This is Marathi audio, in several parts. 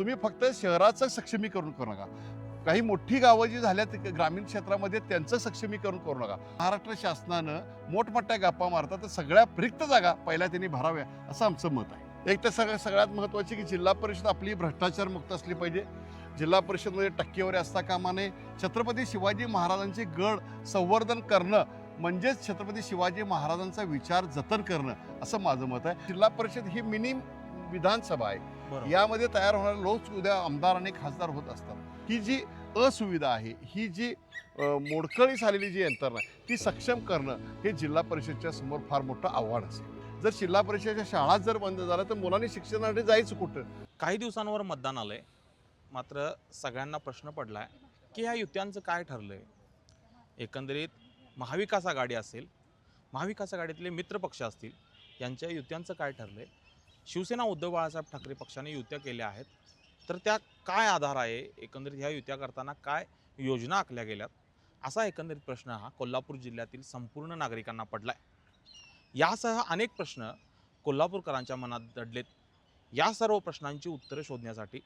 तुम्ही फक्त शहराचं सक्षमीकरण करू नका. काही मोठी गावं जी झाल्यात ग्रामीण क्षेत्रामध्ये त्यांचं सक्षमीकरण करू नका. महाराष्ट्र शासनानं मोठमोठ्या गप्पा मारतात तर सगळ्या रिक्त जागा पहिल्या त्यांनी भराव्या असं आमचं मत आहे. एक तर सगळ्या सगळ्यात महत्त्वाची की जिल्हा परिषद आपली भ्रष्टाचार मुक्त असली पाहिजे. जिल्हा परिषदमध्ये टक्केवारी असता कामा नये. छत्रपती शिवाजी महाराजांचे गड संवर्धन करणं म्हणजेच छत्रपती शिवाजी महाराजांचा विचार जतन करणं असं माझं मत आहे. जिल्हा परिषद ही मिनी विधानसभा आहे. यामध्ये तयार होणारे लोक उद्या आमदार आणि खासदार होत असतात. ही जी असुविधा आहे ही जी मोडकळी झालेली जी यंत्रणा आहे ती सक्षम करणं हे जिल्हा परिषदच्या समोर फार मोठं आव्हान असेल. जर जिल्हा परिषदेच्या शाळा जर बंद झाल्या तर मुलांनी शिक्षणासाठी जायचं कुठं? काही दिवसांवर मतदान आलंय. मात्र सगळ्यांना प्रश्न पडलाय की ह्या युत्यांचं काय ठरलंय? एकंदरीत महाविकास आघाडी असेल महाविकास आघाडीतले मित्रपक्ष असतील यांच्या युत्यांचं काय ठरलंय? शिवसेना उद्धव बाळासाहेब ठाकरे पक्षाने युत्या केल्या आहेत. तर त्या काय आधार आहे? एकंदरीत ह्या युत्या करताना काय योजना आखल्या गेल्यात? असा एकंदरीत प्रश्न हा कोल्हापूर जिल्ह्यातील संपूर्ण नागरिकांना पडला आहे यासह अनेक प्रश्न कोल्हापूरकरांच्या मनात दडलेत. या सर्व प्रश्नांची उत्तरं शोधण्यासाठी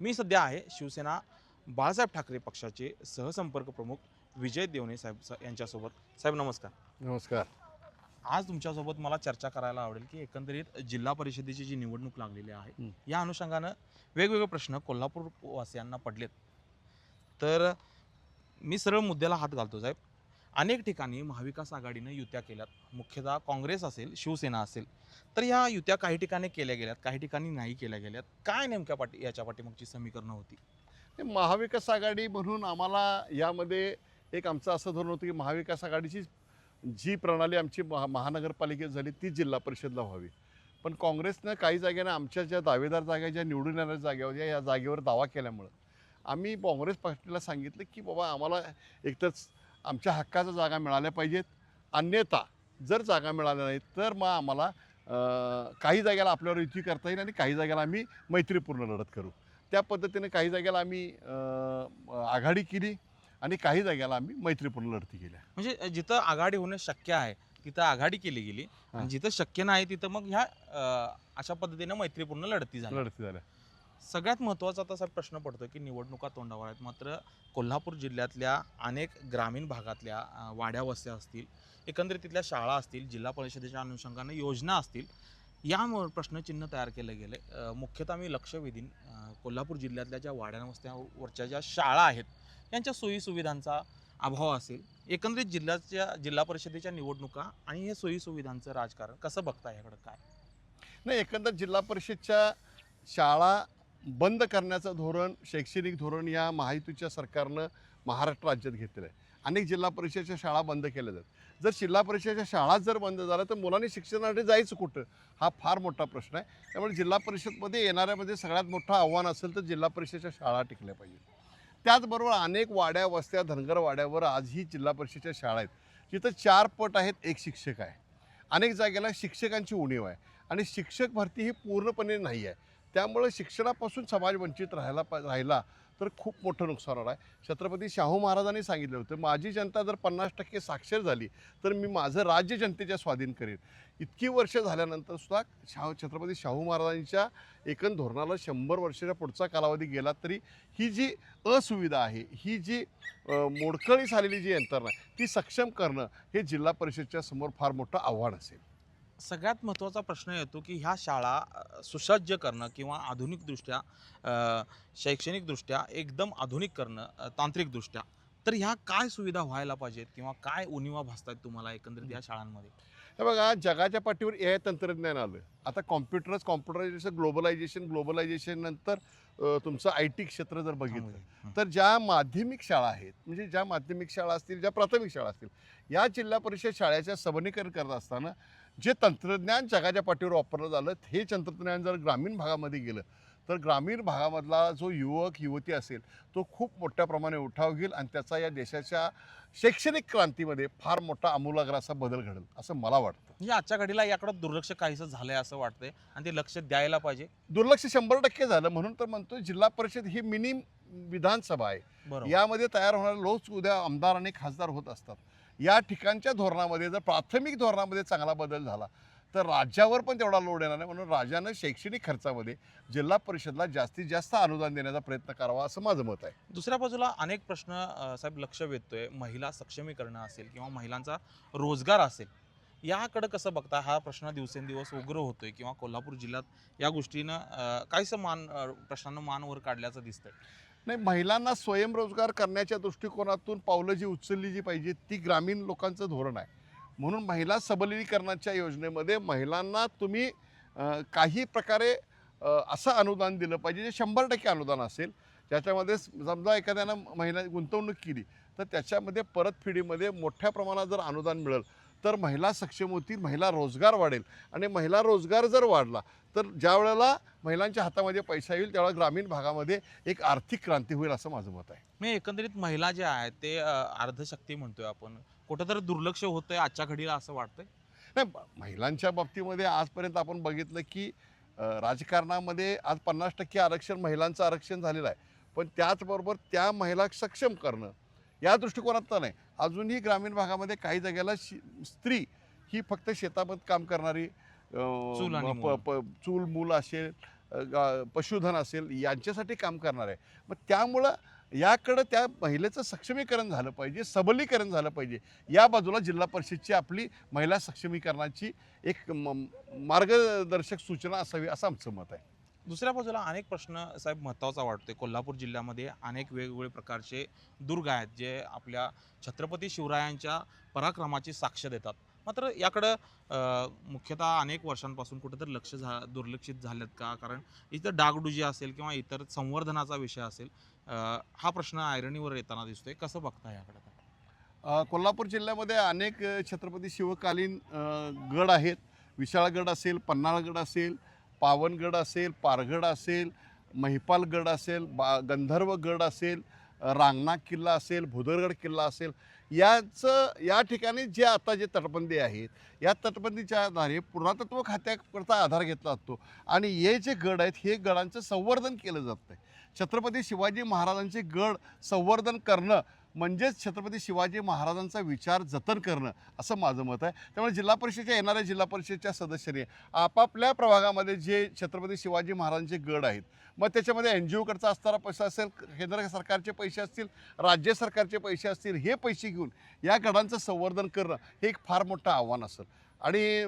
मी सध्या आहे शिवसेना बाळासाहेब ठाकरे पक्षाचे सहसंपर्क प्रमुख विजय देवणे साहेब स- यांच्यासोबत. साहेब नमस्कार. नमस्कार. आज तुमच्यासोबत मला चर्चा करायला आवडेल की एकंदरीत जिल्हा परिषदेची जी निवडणूक लागलेली आहे. या अनुषंगानं वेगवेगळे प्रश्न कोल्हापूर वासियांना पडलेत. तर मी सरळ मुद्द्याला हात घालतो साहेब. अनेक ठिकाणी महाविकास आघाडीनं युत्या केल्यात. मुख्यतः काँग्रेस असेल शिवसेना असेल. तर ह्या युत्या काही ठिकाणी केल्या गेल्यात काही ठिकाणी नाही केल्या गेल्यात. काय नेमक्या पाठी याच्या पाठीमागची समीकरणं होती? महाविकास आघाडी म्हणून आम्हाला यामध्ये एक आमचं असं धोरण होतं की महाविकास आघाडीची जी प्रणाली आमची महा महानगरपालिकेत झाली ती जिल्हा परिषदला व्हावी. पण काँग्रेसनं काही जागेनं आमच्या ज्या दावेदार जागा ज्या निवडून येणाऱ्या जागेवर या जागेवर दावा केल्यामुळं आम्ही काँग्रेस पार्टीला सांगितलं की बाबा आम्हाला एकतर आमच्या हक्काच्या जागा मिळाल्या पाहिजेत. अन्यथा जर जागा मिळाल्या नाहीत तर मग आम्हाला काही जागेला आपल्यावर युती करता येईल आणि काही जागेला आम्ही मैत्रीपूर्ण लढत करू. त्या पद्धतीने काही जागेला आम्ही आघाडी केली. आणि काही जागेला आम्ही मैत्रीपूर्ण लढती केल्या. म्हणजे जिथं आघाडी होणं शक्य आहे तिथं आघाडी केली गेली. आणि जिथं शक्य नाही तिथं मग ह्या अं, अशा पद्धतीनं मैत्रीपूर्ण लढती झाल्या. लढती झाल्या. सगळ्यात महत्त्वाचा तसा प्रश्न पडतो की निवडणुका तोंडावर आहेत. मात्र कोल्हापूर जिल्ह्यातल्या अनेक ग्रामीण भागातल्या अं, वाड्या वस्त्या असतील एकंदरीत तिथल्या शाळा असतील जिल्हा परिषदेच्या अनुषंगानं योजना असतील यामुळे प्रश्नचिन्ह तयार केलं गेले मुख्यतः मी लक्ष वेधीन अं, कोल्हापूर जिल्ह्यातल्या ज्या वाड्या वस्त्यावरच्या ज्या शाळा आहेत यांच्या सोयीसुविधांचा अभाव असेल एकंदरीत जिल्ह्याच्या जिल्हा परिषदेच्या निवडणुका आणि हे सोयीसुविधांचं राजकारण कसं बघता याकडं काय? नाही एकंदर जिल्हा परिषदच्या शाळा बंद करण्याचं धोरण शैक्षणिक धोरण या महायुतीच्या सरकारनं महाराष्ट्र राज्यात घेतलेलं आहे. अनेक जिल्हा परिषदेच्या शाळा बंद केल्या जातात जर जिल्हा परिषदेच्या शाळा जर बंद झाल्या तर मुलांनी शिक्षणासाठी जायचं कुठं? हा फार मोठा प्रश्न आहे. त्यामुळे जिल्हा परिषदमध्ये येणाऱ्यामध्ये सगळ्यात मोठं आव्हान असेल तर जिल्हा परिषदेच्या शाळा टिकल्या पाहिजे त्याचबरोबर अनेक वाड्या वस्त्या धनगर वाड्यावर आजही जिल्हा परिषदेच्या शाळा आहेत. जिथं चार पट आहेत एक शिक्षक आहे. अनेक जागेला शिक्षकांची उणीव आहे आणि शिक्षक भरती ही पूर्णपणे नाही आहे. त्यामुळे शिक्षणापासून समाज वंचित राहायला पा राहिला तर खूप मोठं नुकसान होणार आहे. छत्रपती शाहू महाराजांनी सांगितलं होतं माझी जनता जर पन्नास टक्के साक्षर झाली तर मी माझं राज्य जनतेच्या स्वाधीन करेन. इतकी वर्ष झाल्यानंतर सुद्धा शाहू छत्रपती शाहू महाराजांच्या एकंद धोरणाला शंभर वर्षाच्या पुढचा कालावधी गेला तरी ही जी असुविधा आहे ही जी मोडकळीस मोडकळी झालेली जी यंत्रणा आहे ती सक्षम करणं हे जिल्हा परिषदच्या समोर फार मोठं आव्हान असेल. सगळ्यात महत्त्वाचा प्रश्न येतो की ह्या शाळा सुसज्ज करणं किंवा आधुनिकदृष्ट्या शैक्षणिकदृष्ट्या एकदम आधुनिक करणं तांत्रिकदृष्ट्या तर ह्या काय सुविधा व्हायला पाहिजेत किंवा काय उणिवा भासतात तुम्हाला एकंदरीत या शाळांमध्ये? हे बघा जगाच्या पाठीवर ए आय तंत्रज्ञान आलं. आता कॉम्प्युटरच कॉम्प्युटरायझेशन ग्लोबलायझेशन ग्लोबलायझेशन नंतर तुमचं आय टी क्षेत्र जर बघितलं. तर ज्या माध्यमिक शाळा आहेत म्हणजे ज्या माध्यमिक शाळा असतील ज्या प्राथमिक शाळा असतील या जिल्हा परिषद शाळेच्या सबनीकरण करत असताना जे तंत्रज्ञान जगाच्या पाठीवर वापरलं झालं हे तंत्रज्ञान जर ग्रामीण भागामध्ये गेलं तर ग्रामीण भागामधला जो युवक युवती असेल तो खूप मोठ्या प्रमाणे उठाव घेईल आणि त्याचा या देशाच्या शैक्षणिक क्रांतीमध्ये फार मोठा आमूलाग्र असा बदल घडेल असं मला वाटतं. म्हणजे आजच्या घडीला याकडे दुर्लक्ष काहीसं झालंय असं वाटतंय आणि ते लक्ष द्यायला पाहिजे? दुर्लक्ष शंभर टक्के झालं म्हणून तर म्हणतो जिल्हा परिषद ही मिनी विधानसभा आहे. यामध्ये तयार होणारे लोक उद्या आमदार आणि खासदार होत असतात. या ठिकाणच्या धोरणामध्ये जर प्राथमिक धोरणामध्ये चांगला बदल झाला तर राज्यावर पण तेवढा लोड येणार नाही. म्हणून राज्यानं शैक्षणिक खर्चामध्ये जिल्हा परिषदला जास्तीत जास्त अनुदान देण्याचा प्रयत्न करावा असं माझं मत आहे. दुसऱ्या बाजूला अनेक प्रश्न साहेब लक्ष वेधतोय. महिला सक्षमीकरण असेल किंवा महिलांचा रोजगार असेल याकडं कसं बघता? हा प्रश्न दिवसेंदिवस उग्र होतोय किंवा कोल्हापूर जिल्ह्यात या गोष्टीनं काहीसं मान प्रश्नांना मान वर काढल्याचं दिसतंय. नाही महिलांना स्वयंरोजगार करण्याच्या दृष्टिकोनातून पावलं जी उचलली जी पाहिजे ती ग्रामीण लोकांचं धोरण आहे. म्हणून महिला सबलीकरणाच्या योजनेमध्ये महिलांना तुम्ही काही प्रकारे असं अनुदान दिलं पाहिजे जे शंभर टक्के अनुदान असेल. ज्याच्यामध्ये समजा एखाद्यानं महिला गुंतवणूक केली तर त्याच्यामध्ये परतफेडीमध्ये मोठ्या प्रमाणात जर अनुदान मिळेल तर महिला सक्षम होतील महिला रोजगार वाढेल. आणि महिला रोजगार जर वाढला तर ज्या वेळेला महिलांच्या हातामध्ये पैसा येईल त्यावेळेला ग्रामीण भागामध्ये एक आर्थिक क्रांती होईल असं माझं मत आहे. मी एकंदरीत महिला ज्या आहेत ते अर्धशक्ती म्हणतोय आपण. कुठंतरी दुर्लक्ष होतंय आजच्या घडीला असं वाटतंय? नाही महिलांच्या बाबतीमध्ये आजपर्यंत आपण बघितलं की राजकारणामध्ये आज पन्नास टक्के आरक्षण महिलांचं आरक्षण झालेलं आहे. पण त्याचबरोबर त्या महिला सक्षम करणं या दृष्टिकोनात नाही. अजूनही ग्रामीण भागामध्ये काही जागेला शि स्त्री ही फक्त शेतामध्ये काम करणारी चूल आणि प- मूल. प- चूल मूल असेल अ, गा- पशुधन असेल यांच्यासाठी काम करणार आहे. मग त्यामुळं याकडं त्या महिलेचं सक्षमीकरण झालं पाहिजे सबलीकरण झालं पाहिजे. या बाजूला जिल्हा परिषदची आपली महिला सक्षमीकरणाची एक म- मार्गदर्शक सूचना असावी असं आमचं मत आहे. दुसऱ्या बाजूला अनेक प्रश्न साहेब महत्त्वाचा वाटतोय. कोल्हापूर जिल्ह्यामध्ये अनेक वेगवेगळे प्रकारचे दुर्ग आहेत जे आपल्या छत्रपती शिवरायांच्या पराक्रमाची साक्ष देतात. मात्र याकडं मुख्यतः अनेक वर्षांपासून कुठेतरी लक्ष झा दुर्लक्षित झालेत का? कारण इथं डागडुजी असेल किंवा इतर संवर्धनाचा विषय असेल हा प्रश्न आयरणीवर येताना दिसतोय. कसं बघता याकडं कोल्हापूर जिल्ह्यामध्ये अनेक छत्रपती शिवकालीन गड आहेत. विशाळगड असेल पन्हाळगड असेल पावनगड असेल पारगड असेल महिपालगड असेल बा गंधर्वगड असेल रांगणा किल्ला असेल भुदरगड किल्ला असेल याचं या ठिकाणी जे आता जे तटबंदी आहेत या तटबंदीच्या आधारे पुरातत्व खात्याकरता आधार घेतला जातो. आणि हे जे गड आहेत हे गडांचं संवर्धन केलं जातं आहे छत्रपती शिवाजी महाराजांचे गड संवर्धन करणं म्हणजेच छत्रपती शिवाजी महाराजांचा विचार जतन करणं असं माझं मत आहे. त्यामुळे जिल्हा परिषदेच्या येणाऱ्या जिल्हा परिषदेच्या सदस्यांनी आपापल्या प्रभागामध्ये जे छत्रपती शिवाजी महाराजांचे गड आहेत मग त्याच्यामध्ये एन जी ओकडचा असणारा पैसा असेल केंद्र सरकारचे पैसे असतील राज्य सरकारचे पैसे असतील हे पैसे घेऊन या गडांचं संवर्धन करणं हे एक फार मोठं आव्हान असेल. आणि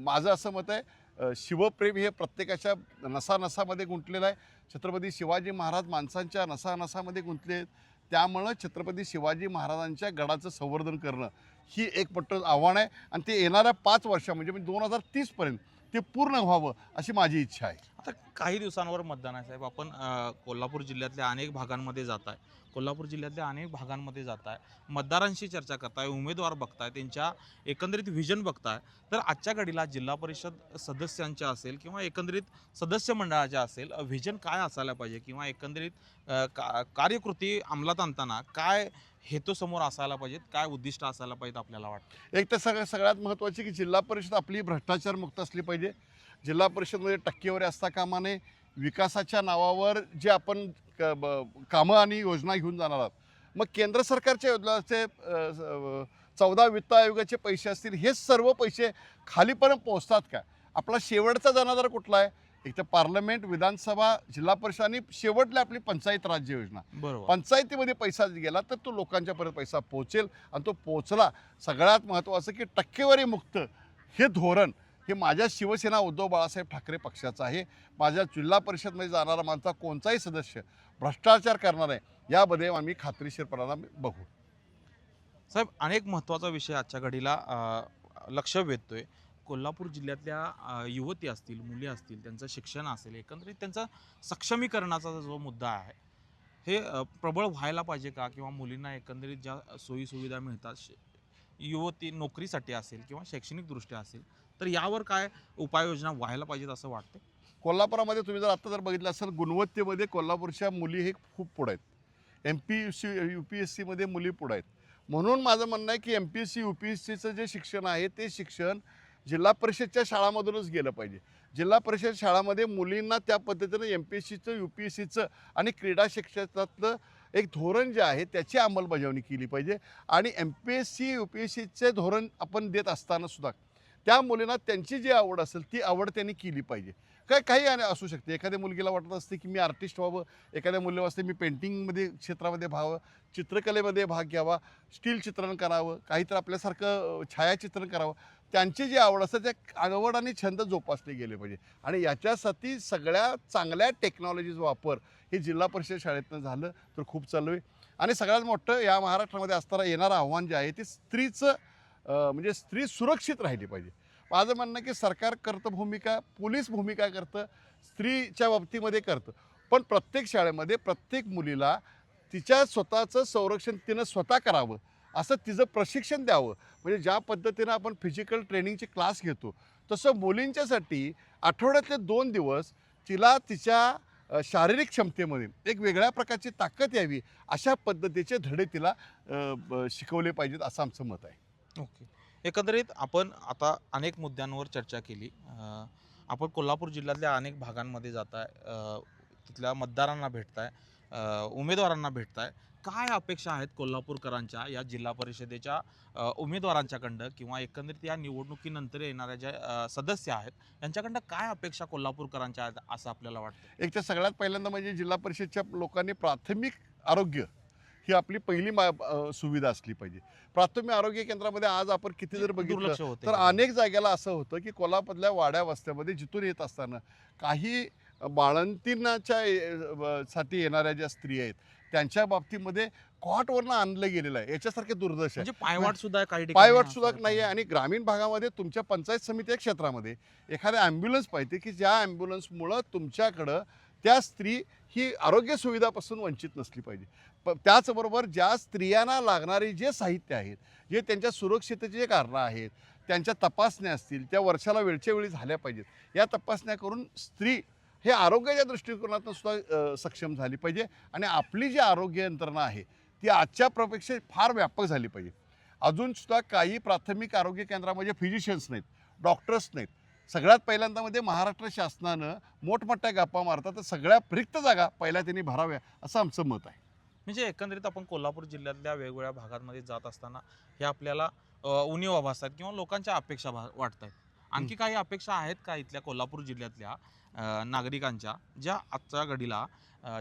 माझं असं मत आहे शिवप्रेम हे प्रत्येकाच्या नसानसामध्ये गुंतलेलं आहे. छत्रपती शिवाजी महाराज माणसांच्या नसानसामध्ये गुंतले आहेत. त्यामुळं छत्रपती शिवाजी महाराजांच्या गडाचं संवर्धन करणं ही एक मोठं आव्हान आहे. आणि ते येणाऱ्या पाच वर्षा म्हणजे दोन हजार तीसपर्यंत ते पूर्ण व्हावं अशी माझी इच्छा आहे. आता काही दिवसांवर मतदान आहे साहेब. आपण अ, कोल्हापूर जिल्ह्यातल्या अनेक भागांमध्ये जात आहे. कोल्हापूर जिल्ह्यातल्या अनेक भागांमध्ये जात आहे. मतदारांशी चर्चा करताय उमेदवार बघताय त्यांच्या एकंदरीत व्हिजन बघताय तर आजच्या घडीला जिल्हा परिषद सदस्यांच्या असेल किंवा एकंदरीत सदस्य मंडळाच्या असेल व्हिजन काय असायला पाहिजे किंवा एकंदरीत अ, का कार्यकृती अंमलात आणताना काय हेतू समोर असायला पाहिजेत काय उद्दिष्ट असायला पाहिजेत आपल्याला वाटतं? एक तर सगळ्या सगळ्यात महत्त्वाची की जिल्हा परिषद आपली भ्रष्टाचार मुक्त असली पाहिजे. जिल्हा परिषदमध्ये टक्केवारी असता कामा नये विकासाच्या नावावर जे आपण क- ब- कामं आणि योजना घेऊन जाणार आहोत. मग केंद्र सरकारच्या योजनाचे चौदा वित्त आयोगाचे पैसे असतील हे सर्व पैसे खालीपर्यंत पोहोचतात का? आपला शेवटचा जनाधार कुठला आहे? एक तर पार्लमेंट विधानसभा जिल्हा परिषद आणि शेवटली आपली पंचायत राज्य योजना. बरोबर. पंचायतीमध्ये पैसा गेला तर तो लोकांच्यापर्यंत पैसा पोहोचेल आणि तो पोहोचला. सगळ्यात महत्त्वाचं की टक्केवारी मुक्त हे धोरण हे माझ्या शिवसेना उद्धव बाळासाहेब ठाकरे पक्षाचं आहे. माझ्या जिल्हा परिषदमध्ये जाणारा माझा कोणताही सदस्य भ्रष्टाचार करणार आहे यामध्ये आम्ही खात्रीशीरपणाला बघू. साहेब अनेक महत्त्वाचा विषय आजच्या घडीला लक्ष लक्ष वेधतोय. कोल्हापूर जिल्ह्यातल्या युवती असतील मुली असतील त्यांचं शिक्षण असेल एकंदरीत त्यांचा सक्षमीकरणाचा जो मुद्दा आहे हे प्रबळ व्हायला पाहिजे का? किंवा मुलींना एकंदरीत ज्या सोयीसुविधा मिळतात युवती नोकरीसाठी असेल किंवा शैक्षणिकदृष्ट्या असेल तर यावर काय उपाययोजना व्हायला पाहिजेत असं वाटतं कोल्हापुरामध्ये तुम्ही जर आत्ता जर बघितलं असेल गुणवत्तेमध्ये कोल्हापूरच्या मुली हे खूप पुढे आहेत. M P U C U P S सीमध्ये मुली पुढे आहेत. म्हणून माझं म्हणणं आहे की M P S C U P S सीचं जे शिक्षण आहे ते शिक्षण जिल्हा परिषदच्या शाळामधूनच गेलं पाहिजे. जिल्हा परिषद शाळामध्ये मुलींना त्या पद्धतीनं एम पी एस सीचं यू पी एस सीचं आणि क्रीडा शिक्षणातलं एक धोरण जे आहे त्याची अंमलबजावणी केली पाहिजे. आणि M P S C U P S सीचे धोरण आपण देत असताना सुद्धा त्या मुलींना त्यांची जी आवड असेल ती आवड त्यांनी केली पाहिजे. काय काही आणि असू शकते. एखाद्या मुलगीला वाटत असते की मी आर्टिस्ट व्हावं एखाद्या मुलीला असते मी पेंटिंगमध्ये क्षेत्रामध्ये व्हावं चित्रकलेमध्ये भाग घ्यावा स्टील चित्रण करावं काहीतरी आपल्यासारखं छायाचित्रण करावं. त्यांची जी आवड असते त्या आवड आणि छंद जोपासले गेले पाहिजे. आणि याच्यासाठी सगळ्या चांगल्या टेक्नॉलॉजीज वापर हे जिल्हा परिषद शाळेतनं झालं तर खूप चालू आहे. आणि सगळ्यात मोठं या महाराष्ट्रामध्ये असताना येणारं आव्हान जे आहे ते स्त्रीचं म्हणजे स्त्री सुरक्षित राहिली पाहिजे. माझं म्हणणं की सरकार करतं भूमिका पोलीस भूमिका करतं स्त्रीच्या बाबतीमध्ये करतं. पण प्रत्येक शाळेमध्ये प्रत्येक मुलीला तिच्या स्वतःचं संरक्षण तिनं स्वतः करावं. असं तिचं प्रशिक्षण द्यावं. म्हणजे ज्या पद्धतीनं आपण फिजिकल ट्रेनिंगचे क्लास घेतो तसं मुलींच्यासाठी आठवड्यातले दोन दिवस तिला तिच्या शारीरिक क्षमतेमध्ये एक वेगळ्या प्रकारची ताकद यावी अशा पद्धतीचे धडे तिला ब- शिकवले पाहिजेत असं आमचं मत आहे. ओके. एकंदरीत आपण आता अनेक मुद्द्यांवर चर्चा केली. आपण कोल्हापूर जिल्ह्यातल्या अनेक भागांमध्ये जाताय. आहे तिथल्या मतदारांना भेटताय. अं, उमेदवारांना भेटताय. काय अपेक्षा आहेत कोल्हापूरकरांच्या या जिल्हा परिषदेच्या अं, उमेदवारांच्याकडं किंवा एकंदरीत या निवडणुकीनंतर येणाऱ्या ज्या सदस्य आहेत यांच्याकडं काय अपेक्षा कोल्हापूरकरांच्या आहेत असं आपल्याला वाटतं? एक तर सगळ्यात पहिल्यांदा म्हणजे जिल्हा परिषदच्या लोकांनी प्राथमिक आरोग्य ही आपली पहिली मा सुविधा असली पाहिजे. प्राथमिक आरोग्य केंद्रामध्ये आज आपण किती जर बघितलं तर अनेक जागेला असं होतं की कोल्हापूरल्या वाड्या वस्त्यामध्ये जिथून येत असताना काही बाळंतीनाच्या साठी येणाऱ्या ज्या स्त्री आहेत त्यांच्या बाबतीमध्ये कॉटवरनं आणलं गेलेलं आहे. याच्यासारखे दुर्दश आहे म्हणजे पायवाट सुद्धा काही पायवाट सुद्धा. नाही आहे आणि ग्रामीण भागामध्ये तुमच्या पंचायत समिती क्षेत्रामध्ये एखाद्या ॲम्ब्युलन्स पाहिजे की ज्या ॲम्ब्युलन्समुळं तुमच्याकडं त्या स्त्री ही आरोग्य सुविधापासून वंचित नसली पाहिजे. प त्याचबरोबर ज्या स्त्रियांना लागणारे जे साहित्य आहेत जे त्यांच्या सुरक्षिततेचे जे कारणं आहेत त्यांच्या तपासण्या असतील त्या वर्षाला वेळच्या वेळी झाल्या पाहिजेत. या तपासण्या करून स्त्री हे आरोग्याच्या दृष्टिकोनातून सुद्धा सक्षम झाली पाहिजे आणि आपली जी आरोग्य यंत्रणा आहे ती आजच्या प्रपेक्षा फार व्यापक झाली पाहिजे. अजूनसुद्धा काही प्राथमिक आरोग्य केंद्रामध्ये फिजिशियन्स नाहीत डॉक्टर्स नाहीत. सगळ्यात पहिल्यांदा मध्ये महाराष्ट्र शासनानं मोठमोठ्या गप्पा मारतात तर सगळ्या रिक्त जागा पहिल्या त्यांनी भराव्या असं आमचं मत आहे. म्हणजे एकंदरीत आपण कोल्हापूर जिल्ह्यातल्या वेगवेगळ्या भागांमध्ये जात असताना हे आपल्याला उणीवा भासतात किंवा लोकांच्या अपेक्षा भा वाटत आहेत. आणखी काही अपेक्षा आहेत का इथल्या कोल्हापूर जिल्ह्यातल्या नागरिकांच्या ज्या आजच्या घडीला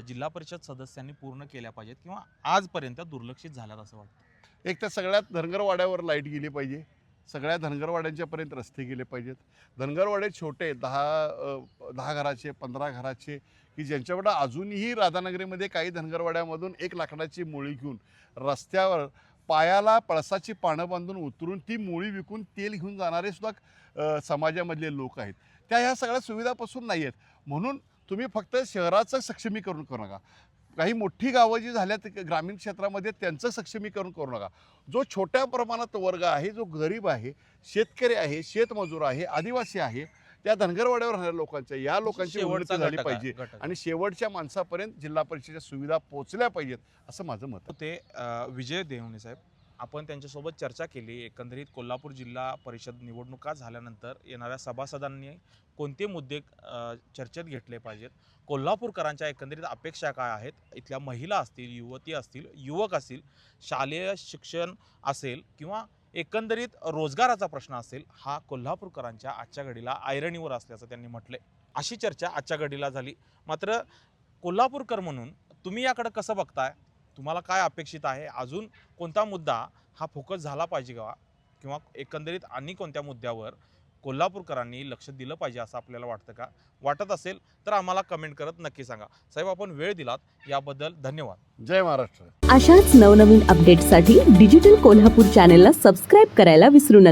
जिल्हा परिषद सदस्यांनी पूर्ण केल्या पाहिजेत किंवा आजपर्यंत दुर्लक्षित झाल्यात असं वाटतं? एक तर सगळ्यात धनगरवाड्यावर लाइट गेली पाहिजे. सगळ्या धनगरवाड्यांच्यापर्यंत रस्ते गेले पाहिजेत. धनगरवाडे छोटे दहा दहा घराचे पंधरा घराचे की ज्यांच्याकडं अजूनही राधानगरीमध्ये काही धनगरवाड्यामधून एक लाकडाची मुळी घेऊन रस्त्यावर पायाला पळसाची पानं बांधून उतरून ती मुळी विकून तेल घेऊन जाणारे सुद्धा समाजामधले लोक आहेत. त्या ह्या सगळ्या सुविधापासून नाही आहेत. म्हणून तुम्ही फक्त शहराचं सक्षमीकरण करू नका. काही मोठी गावं जी झाल्यात ग्रामीण क्षेत्रामध्ये त्यांचं सक्षमीकरण करू नका. जो छोट्या प्रमाणात वर्ग आहे जो गरीब आहे शेतकरी आहे शेतमजूर आहे आदिवासी आहे त्या धनगरवाड्यावर राहणाऱ्या लोकांच्या या लोकांची उन्नती झाली पाहिजे. आणि शेवटच्या माणसापर्यंत जिल्हा परिषदेच्या सुविधा पोहोचल्या पाहिजेत असं माझं मत. ते विजय देवणे साहेब आपण त्यांच्यासोबत चर्चा केली एकंदरीत कोल्हापूर जिल्हा परिषद निवडणुका झाल्यानंतर येणाऱ्या सभासदांनी कोणते मुद्दे चर्चेत घेतले पाहिजेत कोल्हापूरकरांच्या एकंदरीत अपेक्षा काय आहेत इथल्या महिला असतील युवती असतील युवक असतील शालेय शिक्षण असेल किंवा एकंदरीत रोजगाराचा प्रश्न असेल हा कोल्हापूरकरांच्या आजच्या घडीला ऐरणीवर असल्याचं त्यांनी म्हटलंय. अशी चर्चा आजच्या घडीला झाली. मात्र कोल्हापूरकर म्हणून तुम्ही याकडे कसं बघताय? तुम्हाला काय अपेक्षित आहे? अजून कोणता मुद्दा हा फोकस झाला पाहिजे का? किंवा एकंदरीत आणि कोणत्या मुद्द्यावर कोल्हापूरकरांनी लक्ष दिलं पाहिजे असं आपल्याला वाटतं का? वाटत असेल तर आम्हाला कमेंट करत नक्की सांगा. साहेब आपण वेळ दिलात. याबद्दल धन्यवाद. जय महाराष्ट्र. अशाच नवनवीन अपडेट्ससाठी डिजिटल कोल्हापूर चॅनेलला सबस्क्राईब करायला विसरू नका.